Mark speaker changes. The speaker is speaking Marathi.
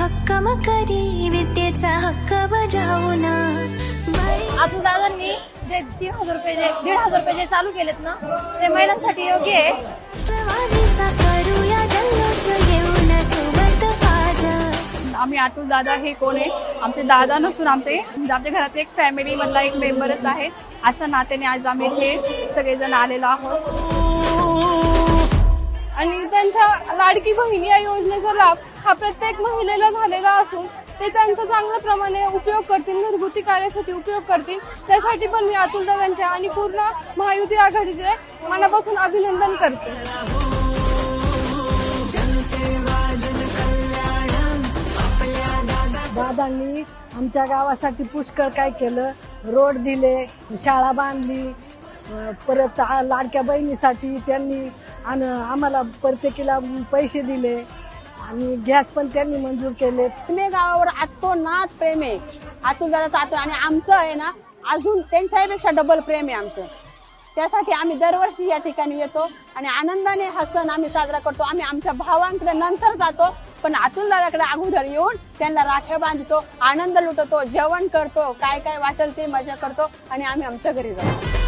Speaker 1: भक्कम करी विद्येचा हक्क बजावून.
Speaker 2: आता दादांनी जे तीन हजार रुपये जे दीड हजार रुपये जे चालू केलेत ना ते महिलांसाठी योग्य आहे.
Speaker 1: करूया जल्लोष येऊन सोबत
Speaker 3: आम्ही अतुल दादा हे कोण आहे? आमचे दादा नसून आमचे म्हणजे आमच्या घरात एक फॅमिली मधला एक मेंबरच आहे. अशा नात्याने आज आम्ही हे सगळेजण आलेलो आहोत.
Speaker 2: आणि त्यांच्या लाडकी बहिणी या योजनेचा लाभ हा प्रत्येक महिलेला झालेला असून ते त्यांचा चांगल्या प्रमाणे उपयोग करतील घरगुती कार्यासाठी उपयोग करतील. त्यासाठी पण मी अतुल दादांच्या आणि पूर्ण महायुती आघाडीचे मनापासून अभिनंदन करते.
Speaker 1: जनसेवा दादा
Speaker 4: दादांनी आमच्या गावासाठी पुष्कळ काय केलं. रोड दिले शाळा बांधली परत लाडक्या बहिणीसाठी त्यांनी आणि आम्हाला प्रत्येकीला पैसे दिले. आणि गॅस पण त्यांनी मंजूर केले.
Speaker 5: पुणे गावावर अतोनात प्रेम आहे. आतून दादाचं आतून आणि आमचं आहे ना अजून त्यांच्यापेक्षा डबल प्रेम आहे आमचं. त्यासाठी आम्ही दरवर्षी या ठिकाणी येतो आणि आनंदाने हा सण आम्ही साजरा करतो. आम्ही आमच्या भावांकडे नंतर जातो पण अतुल दादाकडे अगोदर येऊन त्यांना राख्या बांधतो आनंद लुटतो जेवण करतो काय काय वाटेल ते मजा करतो आणि आम्ही आमच्या घरी जातो.